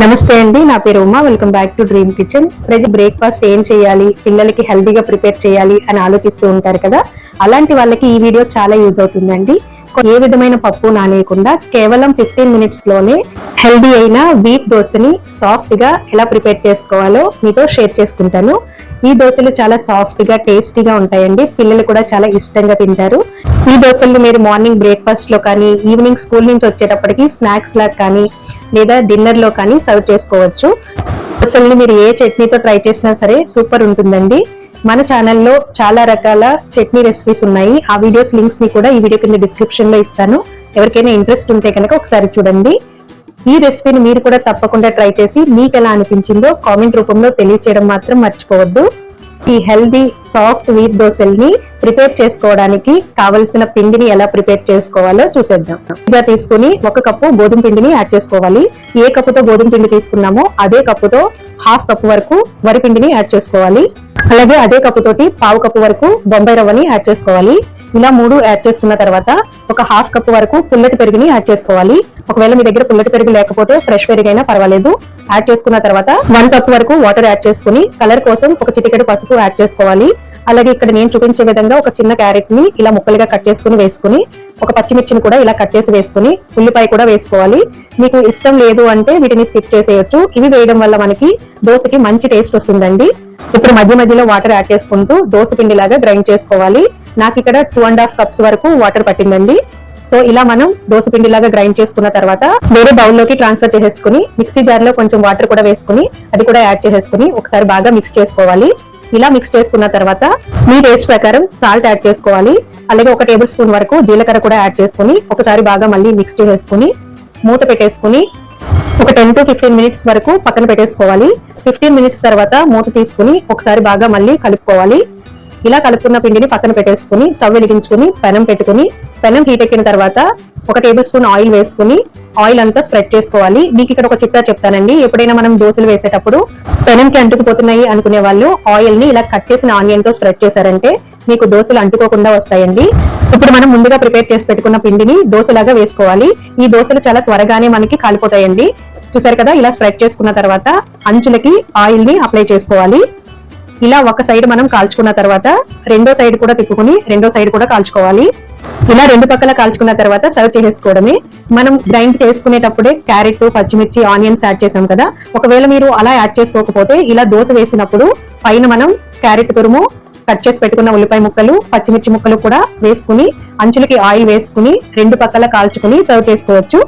నమస్తే అండి నా పేరు Uma. Welcome back to dream kitchen ప్రజ బ్రేక్ఫాస్ట్ ఏం చేయాలి పిల్లలకి హెల్దీగా ప్రిపేర్ చేయాలి అని ఆలోచిస్తూ ఉంటారు కదా. అలాంటి వాళ్ళకి ఈ వీడియో చాలా యూజ్ అవుతుందండి. ఏ విధమైన పప్పు నానేయకుండా కేవలం ఫిఫ్టీన్ మినిట్స్లోనే హెల్దీ అయిన వీట్ దోశని సాఫ్ట్గా ఎలా ప్రిపేర్ చేసుకోవాలో మీతో షేర్ చేసుకుంటాను. ఈ దోశలు చాలా సాఫ్ట్గా టేస్టీగా ఉంటాయండి. పిల్లలు కూడా చాలా ఇష్టంగా తింటారు. ఈ దోశలు మీరు మార్నింగ్ బ్రేక్ఫాస్ట్లో కానీ ఈవినింగ్ స్కూల్ నుంచి వచ్చేటప్పటికి స్నాక్స్ లాగా కానీ లేదా డిన్నర్లో కానీ సర్వ్ చేసుకోవచ్చు. దోశల్ని మీరు ఏ చట్నీతో ట్రై చేసినా సరే సూపర్ ఉంటుందండి. మన ఛానల్లో చాలా రకాల చట్నీ రెసిపీస్ ఉన్నాయి. ఆ వీడియోస్ లింక్స్ని కూడా ఈ వీడియో కింద డిస్క్రిప్షన్లో ఇస్తాను. ఎవరికైనా ఇంట్రెస్ట్ ఉంటే కనుక ఒకసారి చూడండి. ఈ రెసిపీని మీరు కూడా తప్పకుండా ట్రై చేసి మీకు ఎలా అనిపించిందో కామెంట్ రూపంలో తెలియచేయడం మాత్రం మర్చిపోవద్దు. ఈ హెల్దీ సాఫ్ట్ వీట్ దోశల్ని ప్రిపేర్ చేసుకోవడానికి కావలసిన పిండిని ఎలా ప్రిపేర్ చేసుకోవాలో చూసేద్దాం. పిజ్జా తీసుకుని ఒక కప్పు గోధుమ పిండిని యాడ్ చేసుకోవాలి. ఏ కప్పుతో గోధుమ పిండి తీసుకున్నామో అదే కప్పుతో హాఫ్ కప్పు వరకు వరి పిండిని యాడ్ చేసుకోవాలి. అలాగే అదే కప్పు తోటి పావు కప్పు వరకు బొంబాయి రవ్వని యాడ్ చేసుకోవాలి. ఇలా మూడు యాడ్ చేసుకున్న తర్వాత ఒక హాఫ్ కప్ వరకు పుల్లటి పెరుగుని యాడ్ చేసుకోవాలి. ఒకవేళ మీ దగ్గర పుల్లటి పెరుగు లేకపోతే ఫ్రెష్ పెరుగైనా పర్వాలేదు. యాడ్ చేసుకున్న తర్వాత వన్ కప్ వరకు వాటర్ యాడ్ చేసుకుని కలర్ కోసం ఒక చిటికెడు పసుపు యాడ్ చేసుకోవాలి. అలాగే ఇక్కడ నేను చూపించే విధంగా ఒక చిన్న క్యారెట్ని ఇలా ముక్కలుగా కట్ చేసుకుని వేసుకుని ఒక పచ్చిమిర్చిని కూడా ఇలా కట్ చేసి వేసుకుని ఉల్లిపాయ కూడా వేసుకోవాలి. మీకు ఇష్టం లేదు అంటే వీటిని స్కిప్ చేసేయొచ్చు. ఇవి వేయడం వల్ల మనకి దోశకి మంచి టేస్ట్ వస్తుందండి. ఇప్పుడు మధ్య మధ్యలో వాటర్ యాడ్ చేసుకుంటూ దోశ పిండి లాగా గ్రైండ్ చేసుకోవాలి. నాకు ఇక్కడ టూ అండ్ హాఫ్ కప్స్ వరకు వాటర్ పట్టిందండి. సో ఇలా మనం దోశ పిండిలాగా గ్రైండ్ చేసుకున్న తర్వాత వేరే బౌల్లోకి ట్రాన్స్ఫర్ చేసేసుకుని మిక్సీ జార్లో కొంచెం వాటర్ కూడా వేసుకుని అది కూడా యాడ్ చేసేసుకుని ఒకసారి బాగా మిక్స్ చేసుకోవాలి. ఇలా మిక్స్ చేసుకున్న తర్వాత మీ టేస్ట్ ప్రకారం సాల్ట్ యాడ్ చేసుకోవాలి. అలాగే ఒక టేబుల్ స్పూన్ వరకు జీలకర్ర కూడా యాడ్ చేసుకుని ఒకసారి బాగా మళ్ళీ మిక్స్ చేసేసుకుని మూత పెట్టేసుకుని ఒక టెన్ టు ఫిఫ్టీన్ మినిట్స్ వరకు పక్కన పెట్టేసుకోవాలి. ఫిఫ్టీన్ మినిట్స్ తర్వాత మూత తీసుకుని ఒకసారి బాగా మళ్ళీ కలుపుకోవాలి. ఇలా కలుపుకున్న పిండిని పక్కన పెట్టేసుకుని స్టవ్ వెలిగించుకుని పెనం పెట్టుకుని పెనం హీట్ ఎక్కిన తర్వాత ఒక టేబుల్ స్పూన్ ఆయిల్ వేసుకుని ఆయిల్ అంతా స్ప్రెడ్ చేసుకోవాలి. మీకు ఇక్కడ ఒక చిట్టా చెప్తానండి. ఎప్పుడైనా మనం దోశలు వేసేటప్పుడు పెనంకి అంటుకుపోతున్నాయి అనుకునే వాళ్ళు ఆయిల్ని ఇలా కట్ చేసిన ఆనియన్తో స్ప్రెడ్ చేశారంటే మీకు దోశలు అంటుకోకుండా వస్తాయండి. ఇప్పుడు మనం ముందుగా ప్రిపేర్ చేసి పెట్టుకున్న పిండిని దోశలాగా వేసుకోవాలి. ఈ దోశలు చాలా త్వరగానే మనకి కాలిపోతాయండి. చూసారు కదా ఇలా స్ప్రెడ్ చేసుకున్న తర్వాత అంచులకి ఆయిల్ని అప్లై చేసుకోవాలి. ఇలా ఒక సైడ్ మనం కాల్చుకున్న తర్వాత రెండో సైడ్ కూడా తిప్పుకుని రెండో సైడ్ కూడా కాల్చుకోవాలి. ఇలా రెండు పక్కల కాల్చుకున్న తర్వాత సర్వ్ చేసేసుకోవడమే. మనం గ్రైండ్ చేసుకునేటప్పుడే క్యారెట్ పచ్చిమిర్చి ఆనియన్స్ యాడ్ చేసాం కదా. ఒకవేళ మీరు అలా యాడ్ చేసుకోకపోతే ఇలా దోశ వేసినప్పుడు పైన మనం క్యారెట్ తురుము కట్ చేసి పెట్టుకున్న ఉల్లిపాయ ముక్కలు పచ్చిమిర్చి ముక్కలు కూడా వేసుకుని అంచులకి ఆయిల్ వేసుకుని రెండు పక్కల కాల్చుకుని సర్వ్ చేసుకోవచ్చు.